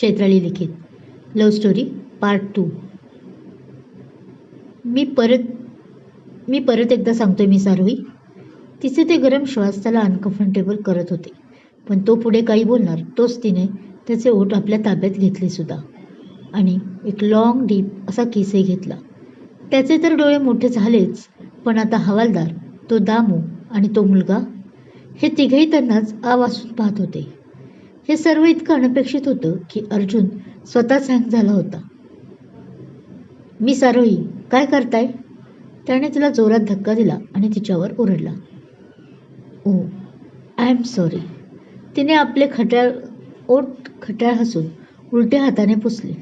चैत्राली लिखित. Love story part two मी परत मी परत एकदा सांगतोय मी सारोही. तिचे ते गरम श्वास त्याला अनकम्फर्टेबल करत होते. पण तो पुढे काही बोलणार तोच तिने त्याचे ओठ आपल्या ताब्यात घेतले सुद्धा. आणि एक लॉंग डीप असा किसही घेतला. त्याचे तर डोळे मोठे झालेच पण आता हवालदार तो दामू आणि तो मुलगा हे तिघेही त्यांनाच आवासून पाहत होते. हे सर्व इतकं अनपेक्षित होतं की अर्जुन स्वतःच हँग झाला होता. मी सारोही काय करताय? त्याने तिला जोरात धक्का दिला आणि तिच्यावर ओरडला. ओ आय एम सॉरी तिने आपले खट्याळ ओठ खट्याळ हसून उलट्या हाताने पुसले.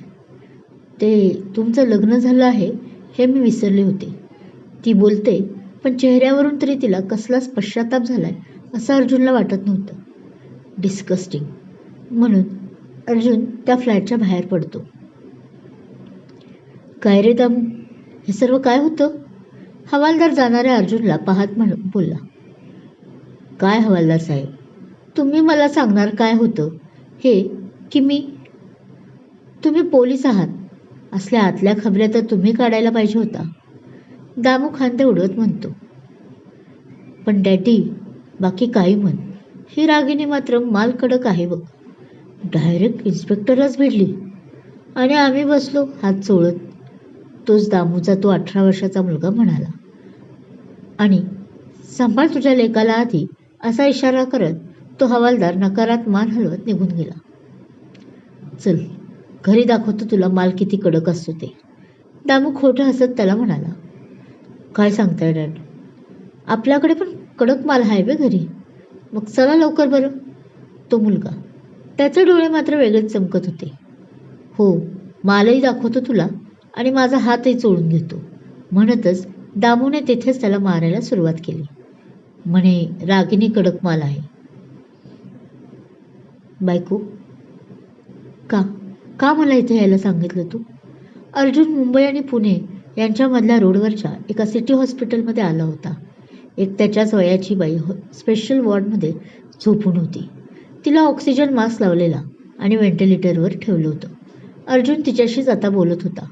ते तुमचं लग्न झालं आहे हे मी विसरले होते. ती बोलते पण चेहऱ्यावरून तरी तिला कसलाच पश्चाताप झालाय असं अर्जुनला वाटत नव्हतं. डिस्कस्टिंग म्हणून अर्जुन त्या फ्लॅटच्या बाहेर पडतो. काय रे दाम? हे सर्व काय होतं? हवालदार जाणाऱ्या अर्जुनला पाहत म्हण बोलला काय हवालदार साहेब तुम्ही मला सांगणार काय होतं? हे की मी तुम्ही पोलीस आहात. असल्या आतल्या खबऱ्या तर तुम्ही काढायला पाहिजे होता. दामू खांदे उडवत म्हणतो पण डॅडी बाकी काही म्हण. ही रागिनी मात्र माल कडक आहे बघ. डायरेक्ट इन्स्पेक्टरलाच भिडली आणि आम्ही बसलो हात चोळत. तोच दामूचा तो अठरा वर्षाचा मुलगा म्हणाला आणि सांभाळ तुझ्या लेकाला आधी असा इशारा करत तो हवालदार नकारात मान हलवत निघून गेला. चल घरी दाखवतो तुला माल किती कडक असतो ते. दामू खोटं हसत त्याला म्हणाला काय सांगताय डॅड? आपल्याकडे पण कडक माल आहे बे घरी. मग चला लवकर बरं. तो मुलगा त्याचे डोळे मात्र वेगळेच चमकत होते. हो मालही दाखवतो तुला आणि माझा हातही चोळून घेतो. म्हणतच दामूने तेथेच त्याला मारायला सुरुवात केली. म्हणे रागिनी कडक माल आहे. बायको का का मला इथे यायला सांगितलं तू? अर्जुन मुंबई आणि पुणे यांच्यामधल्या रोडवरच्या एका सिटी हॉस्पिटलमध्ये आला होता. एक त्याच्याच वयाची बाई हो स्पेशल वॉर्डमध्ये झोपून होती. तिला ऑक्सिजन मास्क लावलेला आणि व्हेंटिलेटरवर ठेवलं होतं. अर्जुन तिच्याशीच आता बोलत होता.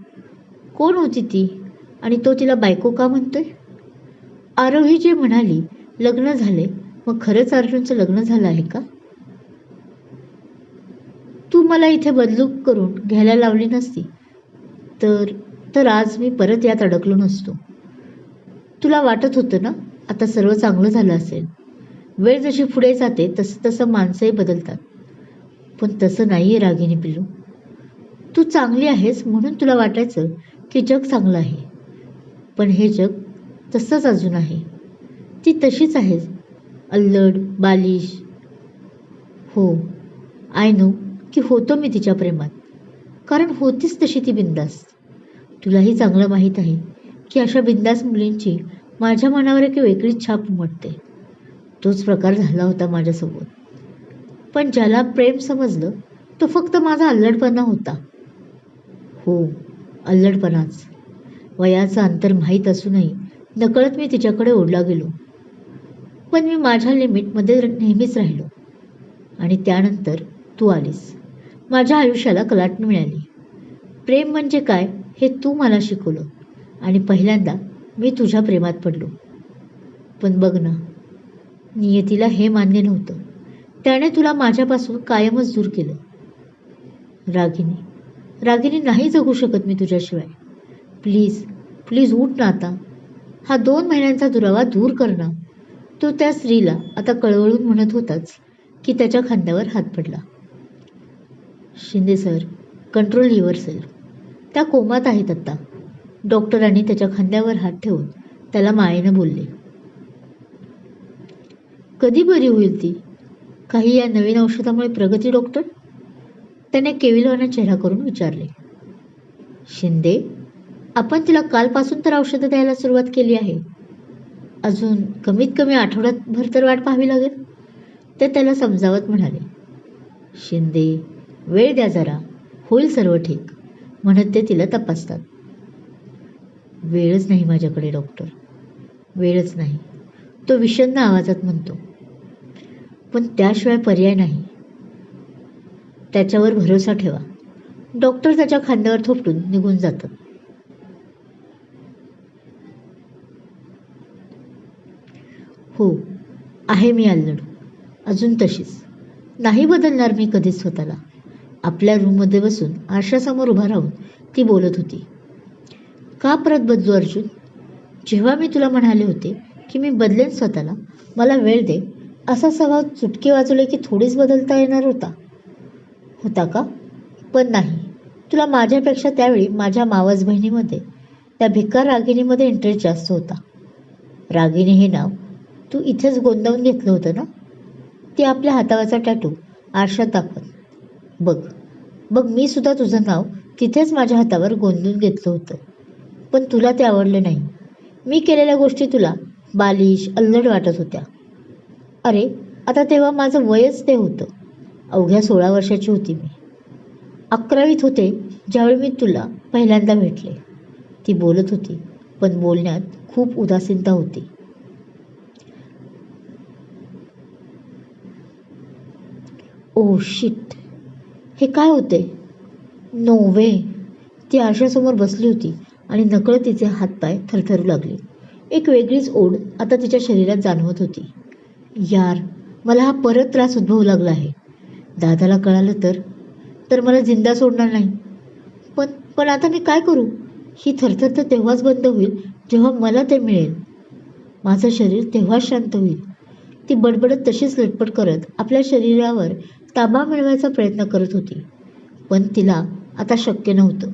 कोण होती ती? आणि तो तिला बायको का म्हणतोय? आरोही जे म्हणाली लग्न झाले. मग खरंच अर्जुनचं लग्न झालं आहे का? तू मला इथे बदलू करून घ्यायला लावली नसती. तर तर आज मी परत यात अडकलो नसतो. तुला वाटत होतं ना आता सर्व चांगलं झालं असेल. वेळ जशी पुढे जाते तसं तसं माणसंही बदलतात. पण तसं नाही आहे रागिनी पिल्लू. तू चांगली आहेस म्हणून तुला वाटायचं की जग चांगलं आहे. पण हे जग तसंच अजून आहे. ती तशीच आहेस अल्लड बालिश. हो आय नो की होतो मी तिच्या प्रेमात. कारण होतीच तशी ती बिंदास. तुलाही चांगलं माहीत आहे की अशा बिंदास मुलींची माझ्या मनावर एक वेगळीच छाप उमटते. तोच प्रकार झाला होता माझ्यासोबत. पण ज्याला प्रेम समजलं तो फक्त माझा अल्लडपणा होता. हो अल्लडपणाच. वयाचं अंतर माहीत असूनही नकळत मी तिच्याकडे ओढला गेलो. पण मी माझ्या लिमिटमध्ये नेहमीच राहिलो. आणि त्यानंतर तू आलीस. माझ्या आयुष्याला कलाटणी मिळाली. प्रेम म्हणजे काय हे तू मला शिकवलं. आणि पहिल्यांदा मी तुझ्या प्रेमात पडलो. पण बघ ना नियतीला हे मान्य नव्हतं. त्याने तुला माझ्यापासून कायमच दूर केलं. रागिनी रागिनी नाही जगू शकत मी तुझ्याशिवाय. प्लीज प्लीज उठ ना आता. हा दोन महिन्यांचा दुरावा दूर करणं तो त्या स्त्रीला आता कळवळून म्हणत होताच की त्याच्या खांद्यावर हात पडला. Shinde sir control yourself त्या कोमात आहेत आत्ता डॉक्टरांनी त्याच्या खांद्यावर हात ठेवून त्याला मायेनं बोलले. कधी बरी होईल ती? काही या नवीन औषधामुळे प्रगती डॉक्टर? त्याने केविलवाना चेहरा करून विचारले. शिंदे आपण तिला कालपासून तर औषधं द्यायला सुरुवात केली आहे. अजून कमीत कमी आठवड्यातभर तर वाट पाहावी लागेल. ते त्याला समजावत म्हणाले. शिंदे वेळ द्या जरा. होईल सर्व ठीक. म्हणत ते तिला तपासतात. वेळच नाही माझ्याकडे डॉक्टर. वेळच नाही. तो विषण्ण आवाजात म्हणतो. पण त्याशिवाय पर्याय नाही. त्याच्यावर भरोसा ठेवा. डॉक्टर त्याच्या खांद्यावर थोपटून निघून जातात. हो आहे मी आल्लडू. अजून तशीच. नाही बदलणार मी कधीच स्वतःला. आपल्या रूममध्ये बसून आरशासमोर उभा राहून ती बोलत होती. का परत बदलू अर्जुन? जेव्हा मी तुला म्हणाले होते की मी बदलेन स्वतःला मला वेळ दे असा स्वभाव चुटके वाजवले की थोडीच बदलता येणार होता. होता का? पण नाही. तुला माझ्यापेक्षा त्यावेळी माझ्या मावस बहिणीमध्ये त्या भिकार रागिणीमध्ये इंटरेस्ट जास्त होता. रागिणी हे नाव तू इथेच गोंदावून घेतलं होतं ना? ती आपल्या हातावरचा टॅटू आरशात दाखवत. बघ बघ मी सुद्धा तुझं नाव तिथेच माझ्या हातावर गोंदून घेतलं होतं. पण तुला ते आवडलं नाही. मी केलेल्या गोष्टी तुला बालिश अल्लड वाटत होत्या. अरे आता तेव्हा माझं वयच ते होतं. अवघ्या सोळा वर्षाची होती मी. अकरावीत होते ज्यावेळी मी तुला पहिल्यांदा भेटले. ती बोलत होती पण बोलण्यात खूप उदासीनता होती. Oh, ओ शिट हे काय होते? नो वे ती आरशासमोर बसली होती आणि नकळत तिचे हातपाय थरथरू लागले. एक वेगळीच ओढ आता तिच्या शरीरात जाणवत होती. यार मला हा परत त्रास उद्भवू लागला आहे. दादाला कळालं तर? तर मला जिंदा सोडणार नाही. पण पण आता मी काय करू? ही थरथर तर तेव्हाच बंद होईल जेव्हा मला ते मिळेल. माझं शरीर तेव्हाच शांत होईल. ती बडबडत तशीच लटपट करत आपल्या शरीरावर ताबा मिळवायचा प्रयत्न करत होती. पण तिला आता शक्य नव्हतं.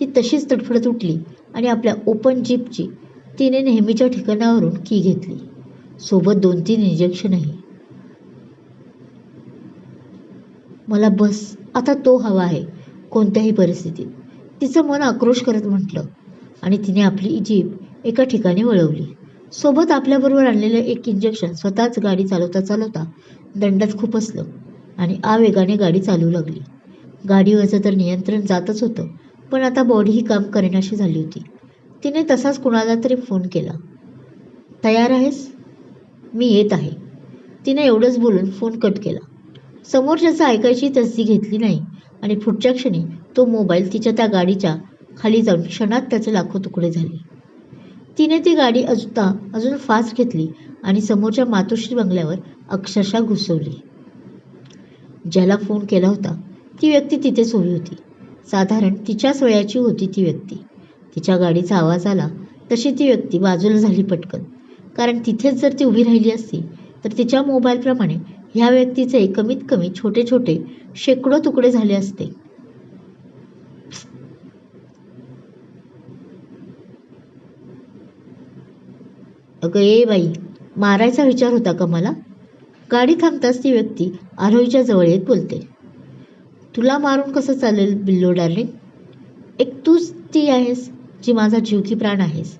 ती तशीच तडफडत उठली आणि आपल्या ओपन जीपची तिने नेहमीच्या ठिकाणावरून की घेतली. सोबत दोन तीन इंजेक्शनही मला बस आता तो हवा आहे कोणत्याही परिस्थितीत. तिचं मन आक्रोश करत म्हटलं आणि तिने आपली जीप एका ठिकाणी वळवली. सोबत आपल्याबरोबर आणलेलं एक इंजेक्शन स्वतःच गाडी चालवता चालवता दंडात खुपसलं आणि आवेगाने गाडी चालू लागली. गाडीवरचं तर नियंत्रण जातच होतं पण आता बॉडीही काम करेनाशी झाली होती. तिने तसाच कुणाला तरी फोन केला. तयार आहेस? मी येत आहे. तिने एवढंच बोलून फोन कट केला. समोरच्याचं ऐकायची तसदी घेतली नाही आणि पुढच्या क्षणी तो मोबाईल तिच्या त्या गाडीच्या खाली जाऊन क्षणात त्याचे लाखो तुकडे झाले. तिने ती गाडी अजुता अजून फास्ट घेतली आणि समोरच्या मातोश्री बंगल्यावर अक्षरशः घुसवली. ज्याला फोन केला होता ती व्यक्ती तिथेच उभी होती. साधारण तिच्याच वयाची होती ती व्यक्ती. तिच्या गाडीचा आवाज आला तशी ती व्यक्ती बाजूला झाली पटकन. कारण तिथेच जर ती उभी राहिली असती तर तिच्या मोबाईलप्रमाणे ह्या व्यक्तीचे कमीत कमी छोटे छोटे शेकडो तुकडे झाले असते. अगं ए बाई मारायचा विचार होता का मला? गाडी थांबताच ती व्यक्ती आरोहीच्या जवळ येत बोलते. तुला मारून कसं चालेल बिल्लो डार्लिंग एक तूच ती आहेस जी माझा जीव की प्राण आहेस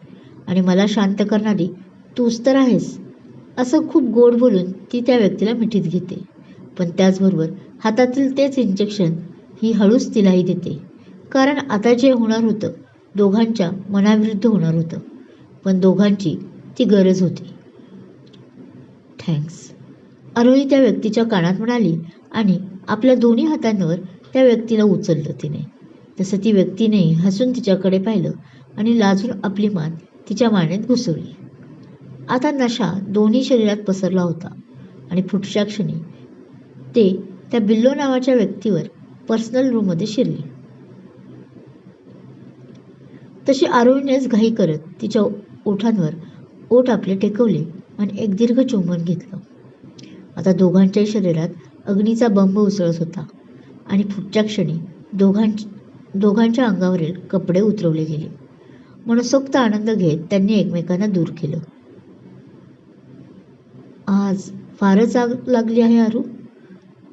आणि मला शांत करणारी तूच तर आहेस. असं खूप गोड बोलून ती त्या व्यक्तीला मिठीत घेते. पण त्याचबरोबर हातातील तेच इंजेक्शन ही हळूच तिलाही देते. कारण आता जे होणार होतं दोघांच्या मनाविरुद्ध होणार होतं. पण दोघांची ती गरज होती. थँक्स. अरुणी त्या व्यक्तीच्या कानात म्हणाली आणि आपल्या दोन्ही हातांवर त्या व्यक्तीला उचललं तिने. तसं ती व्यक्तीने हसून तिच्याकडे पाहिलं आणि लाजून आपली मान तिच्या मानेत घुसवली. आता नशा दोन्ही शरीरात पसरला होता. आणि पुढच्या क्षणी ते त्या बिल्लो नावाच्या व्यक्तीवर पर्सनल रूममध्ये शिरले. तशी आरोहीनेच घाई करत तिच्या ओठांवर ओठ आपले टेकवले आणि एक दीर्घ चुंबन घेतलं. आता दोघांच्याही शरीरात अग्नीचा बंब उसळत होता आणि पुढच्या क्षणी दोघां दोघांच्या अंगावरील कपडे उतरवले गेले. मनसोक्त आनंद घेत त्यांनी एकमेकांना दूर केलं. आज फारच आग लागली आहे आरू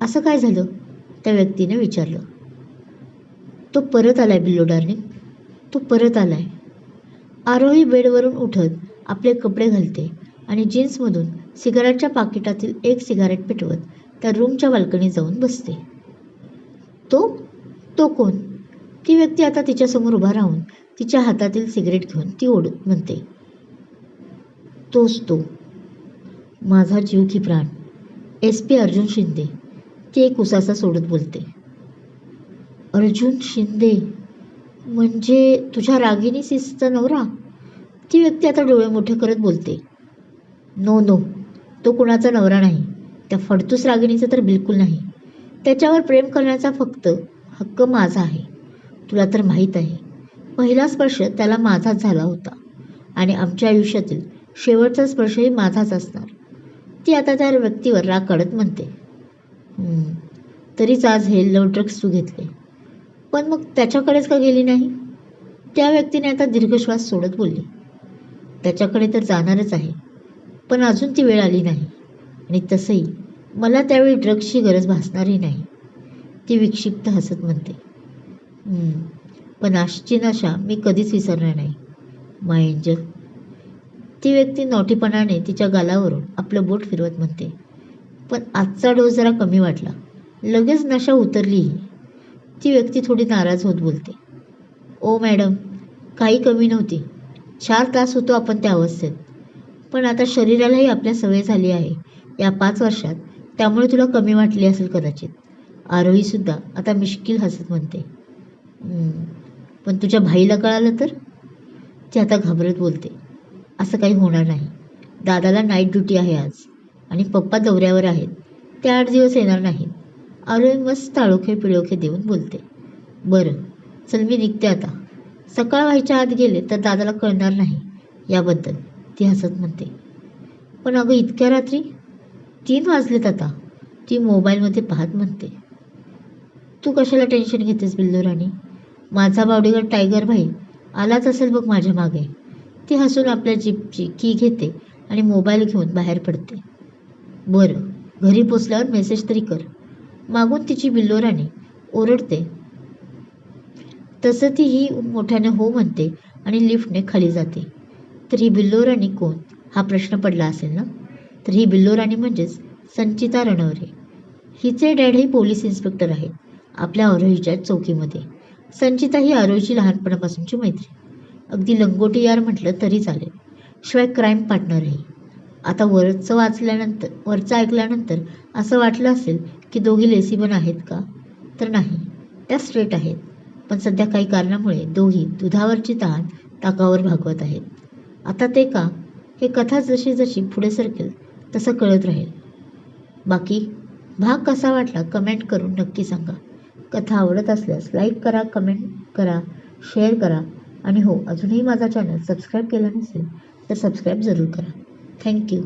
असं काय झालं? त्या व्यक्तीने विचारलं. तो परत आलाय बिल्लो डार्लिंग तो परत आलाय. आरोही बेडवरून उठत आपले कपडे घालते आणि जीन्समधून सिगारेटच्या पाकिटातील एक सिगारेट पेटवत त्या रूमच्या बाल्कनीत जाऊन बसते. तो? तो कोण? ती व्यक्ती आता तिच्यासमोर उभा राहून तिच्या हातातील सिगरेट घेऊन ती ओढत म्हणते. तोच तो. माझा जीव की प्राण. S P Arjun Shinde. ती एक उसासा सोडत बोलते. अर्जुन शिंदे म्हणजे तुझ्या रागिनी सिसचा नवरा? ती व्यक्ती आता डोळे मोठे करत बोलते. नो नो तो कुणाचा नवरा नाही. त्या फडतूस रागिणीचा तर बिलकुल नाही. त्याच्यावर प्रेम करण्याचा फक्त हक्क माझा आहे. तुला तर माहीत आहे. पहिला स्पर्श त्याला माझाच झाला होता. आणि आमच्या आयुष्यातील शेवटचा स्पर्शही माझाच असणार. ती आता त्या व्यक्तीवर राग काढत म्हणते. तरीच आज हे लव ड्रग्स तू घेतले. पण मग त्याच्याकडेच का गेली नाही? त्या व्यक्तीने आता दीर्घश्वास सोडत बोलली. त्याच्याकडे तर जाणारच आहे. पण अजून ती वेळ आली नाही. आणि तसंही मला त्यावेळी ड्रग्सची गरज भासणारही नाही. ती विक्षिप्त हसत म्हणते. पण आजची नशा मी कधीच विसरणार नाही. माय एंजल ती व्यक्ती नोटीपणाने तिच्या गालावरून आपलं बोट फिरवत म्हणते. पण आजचा डोस जरा कमी वाटला. लगेच नशा उतरलीही ती व्यक्ती थोडी नाराज होत बोलते. ओ मॅडम काही कमी नव्हती. चार तास होतो आपण त्या अवस्थेत. पण आता शरीरालाही आपल्या सवय झाली आहे. या पाच वर्षात त्यामुळे तुला कमी वाटली असेल कदाचित. आरोहीसुद्धा आता मिश्किल हसत म्हणते. पण तुझ्या भाईला कळालं तर? ती आता घाबरत बोलते. असं काही होणार नाही. दादाला नाईट ड्युटी आहे आज. आणि पप्पा दौऱ्यावर आहेत. ते आठ दिवस येणार नाहीत आरोही मस्त आळोखे पिळोखे देऊन बोलते. बरं चल मी निघते आता. सकाळ व्हायच्या आत गेले तर दादाला कळणार नाही. याबद्दल ती हसत म्हणते. पण अगं इतक्या रात्री? तीन वाजलेत आता. ती मोबाईलमध्ये पाहत म्हणते. तू कशाला टेन्शन घेतेस बिल्लोराणी माझा बॉडीगार्ड टायगर भाई आलाच असेल बघ माझ्या मागे. ती हसून आपल्या जीपची की घेते आणि मोबाईल घेऊन बाहेर पडते. बरं घरी पोचल्यावर मेसेज तरी कर. मागून तिची बिल्लोराने ओरडते. तसं ती ही मोठ्याने हो म्हणते आणि लिफ्टने खाली जाते. तर ही बिल्लोराणी कोण? हा प्रश्न पडला असेल ना? तर ही बिल्लोराणी म्हणजेच संचिता रणवरे हिचे डॅड हे पोलीस इन्स्पेक्टर आहेत आपल्या आरोहीच्या चौकीमध्ये. संचिता ही आरोहीची लहानपणापासूनची मैत्री. अगदी लंगोटी यार म्हटलं तरी चालेल. शिवाय क्राईम पार्टनरही आता वरचं वाचल्यानंतर वरचं ऐकल्यानंतर असं वाटलं असेल की दोघी लेसीबन आहेत का? तर नाही. त्या स्ट्रेट आहेत. पण सध्या काही कारणामुळे दोघी दुधावरची तहान ताकावर भागवत आहेत. आता ते का? हे कथा जशी जशी पुढे सरकेल तसं कळत राहील. बाकी भाग कसा वाटला कमेंट करून नक्की सांगा. कथा आवडत असल्यास लाईक करा कमेंट करा शेअर करा. आणि हो अजूनही माझा चॅनल सबस्क्राईब केला नसेल तर सबस्क्राईब जरूर करा. थँक्यू